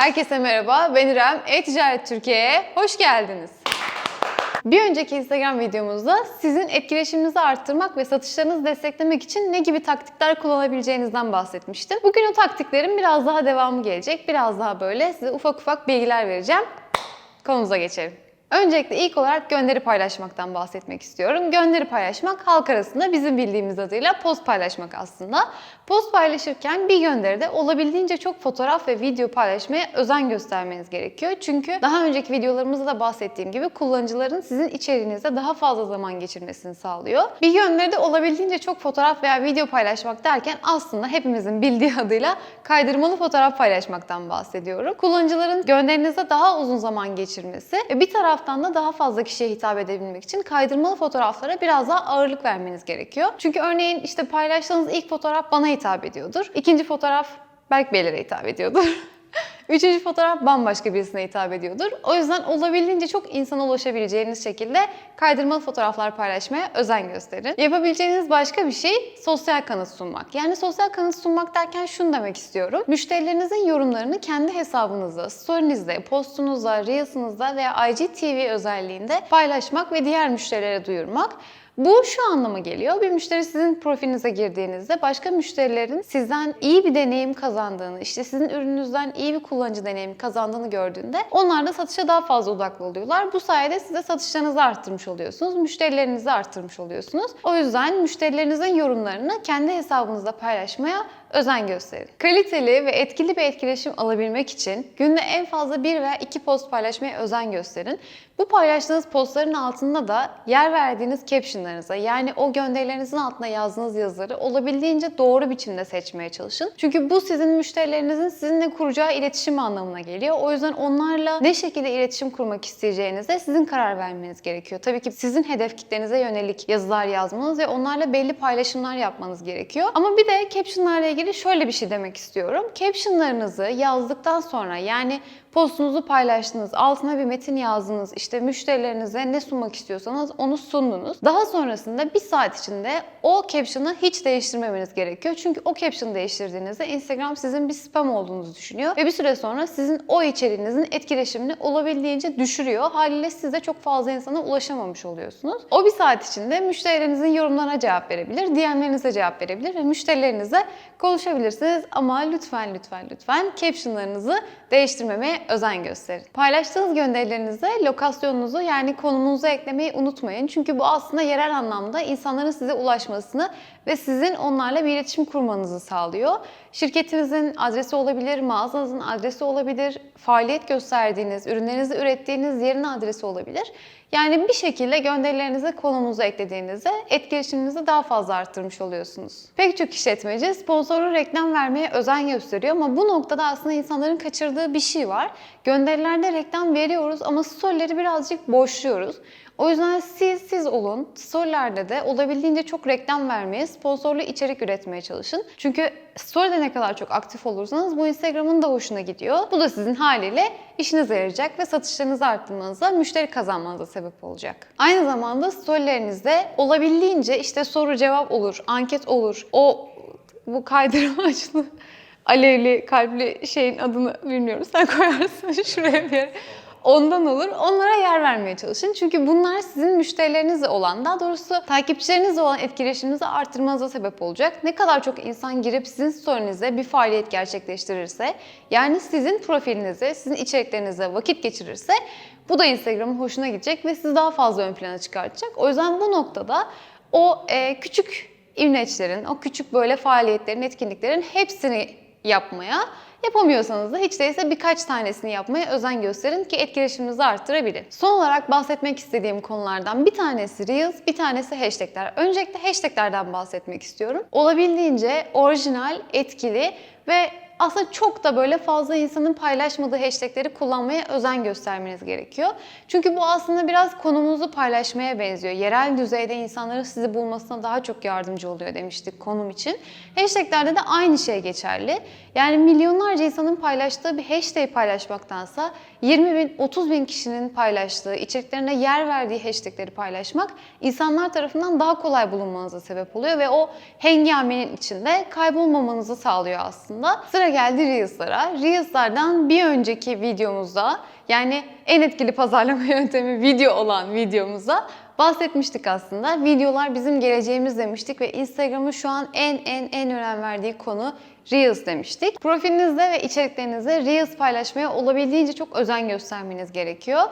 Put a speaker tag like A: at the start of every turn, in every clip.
A: Herkese merhaba, ben İrem. E-Ticaret Türkiye'ye hoş geldiniz. Bir önceki Instagram videomuzda sizin etkileşiminizi arttırmak ve satışlarınızı desteklemek için ne gibi taktikler kullanabileceğinizden bahsetmiştim. Bugün o taktiklerin biraz daha devamı gelecek. Biraz daha böyle size ufak ufak bilgiler vereceğim. Konumuza geçelim. Öncelikle ilk olarak gönderi paylaşmaktan bahsetmek istiyorum. Gönderi paylaşmak halk arasında bizim bildiğimiz adıyla post paylaşmak aslında. Post paylaşırken bir gönderide olabildiğince çok fotoğraf ve video paylaşmaya özen göstermeniz gerekiyor. Çünkü daha önceki videolarımızda da bahsettiğim gibi kullanıcıların sizin içeriğinizde daha fazla zaman geçirmesini sağlıyor. Bir gönderide olabildiğince çok fotoğraf veya video paylaşmak derken aslında hepimizin bildiği adıyla kaydırmalı fotoğraf paylaşmaktan bahsediyorum. Kullanıcıların gönderinizde daha uzun zaman geçirmesi ve bir taraftan da daha fazla kişiye hitap edebilmek için kaydırmalı fotoğraflara biraz daha ağırlık vermeniz gerekiyor. Çünkü örneğin işte paylaştığınız ilk fotoğraf bana hitap ediyordur. İkinci fotoğraf Berk Beylere hitap ediyordur. Üçüncü fotoğraf bambaşka birisine hitap ediyordur. O yüzden olabildiğince çok insana ulaşabileceğiniz şekilde kaydırmalı fotoğraflar paylaşmaya özen gösterin. Yapabileceğiniz başka bir şey sosyal kanıt sunmak. Yani sosyal kanıt sunmak derken şunu demek istiyorum. Müşterilerinizin yorumlarını kendi hesabınızda, storynizde, postunuzda, reels'ınızda veya IGTV özelliğinde paylaşmak ve diğer müşterilere duyurmak. Bu şu anlama geliyor. Bir müşteri sizin profilinize girdiğinizde başka müşterilerin sizden iyi bir deneyim kazandığını, işte sizin ürününüzden iyi bir kullanıcı deneyimi kazandığını gördüğünde onlar da satışa daha fazla odaklı oluyorlar. Bu sayede size satışlarınızı arttırmış oluyorsunuz, müşterilerinizi arttırmış oluyorsunuz. O yüzden müşterilerinizin yorumlarını kendi hesabınızda paylaşmaya özen gösterin. Kaliteli ve etkili bir etkileşim alabilmek için günde en fazla bir veya iki post paylaşmaya özen gösterin. Bu paylaştığınız postların altında da yer verdiğiniz captionlarınıza yani o gönderilerinizin altına yazdığınız yazıları olabildiğince doğru biçimde seçmeye çalışın. Çünkü bu sizin müşterilerinizin sizinle kuracağı iletişim anlamına geliyor. O yüzden onlarla ne şekilde iletişim kurmak isteyeceğinize sizin karar vermeniz gerekiyor. Tabii ki sizin hedef kitlenize yönelik yazılar yazmanız ve onlarla belli paylaşımlar yapmanız gerekiyor. Ama bir de captionlarla ilgili şöyle bir şey demek istiyorum. Captionlarınızı yazdıktan sonra yani postunuzu paylaştınız, altına bir metin yazdınız, işte müşterilerinize ne sunmak istiyorsanız onu sundunuz. Daha sonrasında bir saat içinde o caption'ı hiç değiştirmemeniz gerekiyor. Çünkü o caption'ı değiştirdiğinizde Instagram sizin bir spam olduğunuzu düşünüyor ve bir süre sonra sizin o içeriğinizin etkileşimini olabildiğince düşürüyor. Haliyle siz de çok fazla insana ulaşamamış oluyorsunuz. O bir saat içinde müşterilerinizin yorumlarına cevap verebilir, DM'lerinize cevap verebilir ve müşterilerinize konuşabilirsiniz. Ama lütfen lütfen lütfen caption'larınızı değiştirmemeye özen gösterin. Paylaştığınız gönderilerinize lokasyonunuzu yani konumunuzu eklemeyi unutmayın. Çünkü bu aslında yerel anlamda insanların size ulaşmasını ve sizin onlarla bir iletişim kurmanızı sağlıyor. Şirketinizin adresi olabilir, mağazanızın adresi olabilir, faaliyet gösterdiğiniz, ürünlerinizi ürettiğiniz yerin adresi olabilir. Yani bir şekilde gönderilerinize konumunuzu eklediğinizde etkileşiminizi daha fazla arttırmış oluyorsunuz. Pek çok işletmeci sponsorlu reklam vermeye özen gösteriyor ama bu noktada aslında insanların kaçırdığı bir şey var. Gönderilerde reklam veriyoruz ama storyleri birazcık boşluyoruz. O yüzden siz siz olun. Storylerde de olabildiğince çok reklam vermeye, sponsorlu içerik üretmeye çalışın. Çünkü storyde ne kadar çok aktif olursanız bu Instagram'ın da hoşuna gidiyor. Bu da sizin haliyle işinize yarayacak ve satışlarınızı arttırmanıza, müşteri kazanmanıza sebep olacak. Aynı zamanda storylerinizde olabildiğince işte soru cevap olur, anket olur. O bu kaydırmaçlı alevli kalpli şeyin adını bilmiyorum. Sen koyarsın şuraya bir yere. Ondan olur. Onlara yer vermeye çalışın. Çünkü bunlar sizin müşterilerinizle olan, daha doğrusu takipçilerinizle olan etkileşiminizi arttırmanıza sebep olacak. Ne kadar çok insan girip sizin story'nize bir faaliyet gerçekleştirirse, yani sizin profilinize, sizin içeriklerinize vakit geçirirse bu da Instagram'ın hoşuna gidecek ve sizi daha fazla ön plana çıkartacak. O yüzden bu noktada o e, küçük imleçlerin, o küçük böyle faaliyetlerin, etkinliklerin hepsini yapmaya Yapamıyorsanız da hiç değilse birkaç tanesini yapmaya özen gösterin ki etkileşiminizi arttırabilin. Son olarak bahsetmek istediğim konulardan bir tanesi Reels, bir tanesi hashtagler. Öncelikle hashtaglerden bahsetmek istiyorum. Olabildiğince orijinal, etkili ve aslında çok da böyle fazla insanın paylaşmadığı hashtagleri kullanmaya özen göstermeniz gerekiyor. Çünkü bu aslında biraz konumunuzu paylaşmaya benziyor. Yerel düzeyde insanların sizi bulmasına daha çok yardımcı oluyor demiştik konum için. Hashtaglerde de aynı şey geçerli. Yani milyonlarca insanın paylaştığı bir hashtag paylaşmaktansa 20 bin, 30 bin kişinin paylaştığı, içeriklerine yer verdiği hashtagleri paylaşmak insanlar tarafından daha kolay bulunmanıza sebep oluyor ve o hengamenin içinde kaybolmamanızı sağlıyor aslında. Sıra geldi Reels'lara. Reels'lardan bir önceki videomuzda yani en etkili pazarlama yöntemi video olan videomuzda bahsetmiştik aslında. Videolar bizim geleceğimiz demiştik ve Instagram'ın şu an en en en önem verdiği konu Reels demiştik. Profilinizde ve içeriklerinizde Reels paylaşmaya olabildiğince çok özen göstermeniz gerekiyor.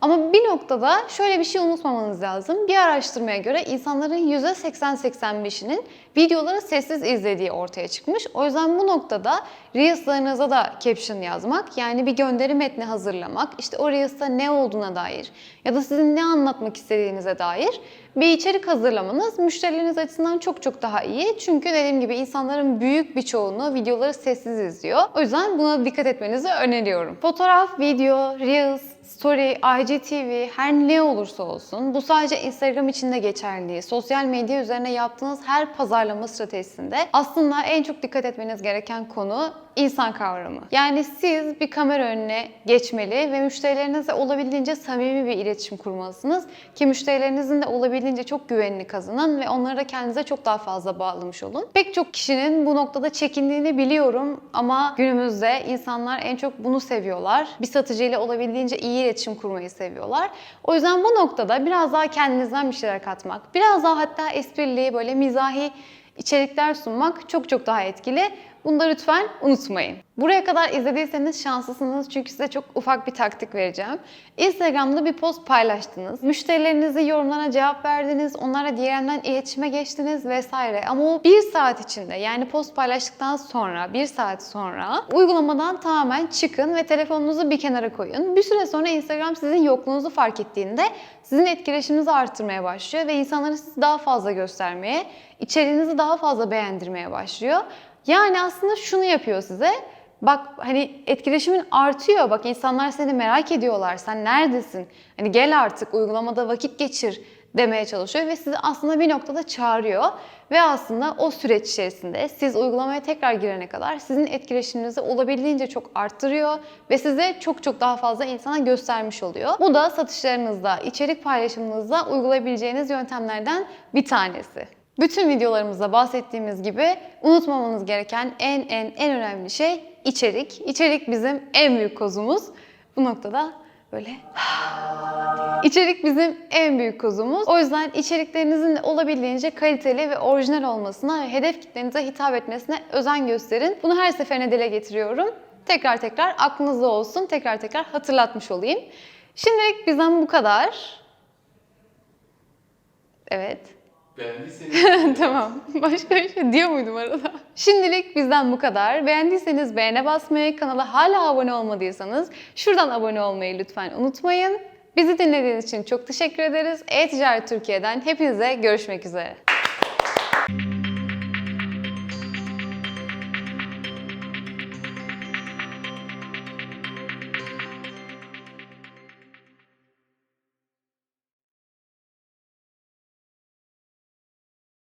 A: Ama bir noktada şöyle bir şey unutmamanız lazım. Bir araştırmaya göre insanların %80-85'inin videoları sessiz izlediği ortaya çıkmış. O yüzden bu noktada Reels'larınıza da caption yazmak, yani bir gönderi metni hazırlamak, işte o Reels'ta ne olduğuna dair ya da sizin ne anlatmak istediğinize dair bir içerik hazırlamanız müşterileriniz açısından çok çok daha iyi. Çünkü dediğim gibi insanların büyük bir çoğunluğu videoları sessiz izliyor. O yüzden buna dikkat etmenizi öneriyorum. Fotoğraf, video, Reels, Story, IGTV her ne olursa olsun bu sadece Instagram için de geçerli. Sosyal medya üzerine yaptığınız her pazarlama stratejisinde aslında en çok dikkat etmeniz gereken konu insan kavramı. Yani siz bir kamera önüne geçmeli ve müşterilerinizle olabildiğince samimi bir iletişim kurmalısınız ki müşterilerinizin de olabildiğince çok güvenini kazanın ve onları da kendinize çok daha fazla bağlamış olun. Pek çok kişinin bu noktada çekindiğini biliyorum ama günümüzde insanlar en çok bunu seviyorlar. Bir satıcıyla olabildiğince iyi iletişim kurmayı seviyorlar. O yüzden bu noktada biraz daha kendinizden bir şeyler katmak, biraz daha hatta esprili, böyle mizahi içerikler sunmak çok çok daha etkili. Bunu da lütfen unutmayın. Buraya kadar izlediyseniz şanslısınız çünkü size çok ufak bir taktik vereceğim. Instagram'da bir post paylaştınız. Müşterilerinizi yorumlarına cevap verdiniz. Onlara DM'den iletişime geçtiniz vesaire. Ama o bir saat içinde yani post paylaştıktan sonra bir saat sonra uygulamadan tamamen çıkın ve telefonunuzu bir kenara koyun. Bir süre sonra Instagram sizin yokluğunuzu fark ettiğinde sizin etkileşiminizi arttırmaya başlıyor ve insanları sizi daha fazla göstermeye, içeriğinizi daha fazla beğendirmeye başlıyor. Yani aslında şunu yapıyor size. Bak hani etkileşimin artıyor. Bak insanlar seni merak ediyorlar. Sen neredesin? Hani gel artık uygulamada vakit geçir demeye çalışıyor ve sizi aslında bir noktada çağırıyor. Ve aslında o süreç içerisinde siz uygulamaya tekrar girene kadar sizin etkileşiminizi olabildiğince çok arttırıyor ve size çok çok daha fazla insana göstermiş oluyor. Bu da satışlarınızda, içerik paylaşımınızda uygulayabileceğiniz yöntemlerden bir tanesi. Bütün videolarımızda bahsettiğimiz gibi unutmamanız gereken en en en önemli şey içerik. İçerik bizim en büyük kozumuz. Bu noktada böyle İçerik bizim en büyük kozumuz. O yüzden içeriklerinizin de olabildiğince kaliteli ve orijinal olmasına ve hedef kitlenize hitap etmesine özen gösterin. Bunu her seferine dile getiriyorum. Tekrar tekrar aklınızda olsun. Tekrar tekrar hatırlatmış olayım. Şimdilik bizden bu kadar. Evet.
B: Beğendiyseniz
A: tamam. Başka bir şey diyor muydum arada? Şimdilik bizden bu kadar. Beğendiyseniz beğene basmayı, kanala hala abone olmadıysanız şuradan abone olmayı lütfen unutmayın. Bizi dinlediğiniz için çok teşekkür ederiz. E-Ticaret Türkiye'den hepinize görüşmek üzere.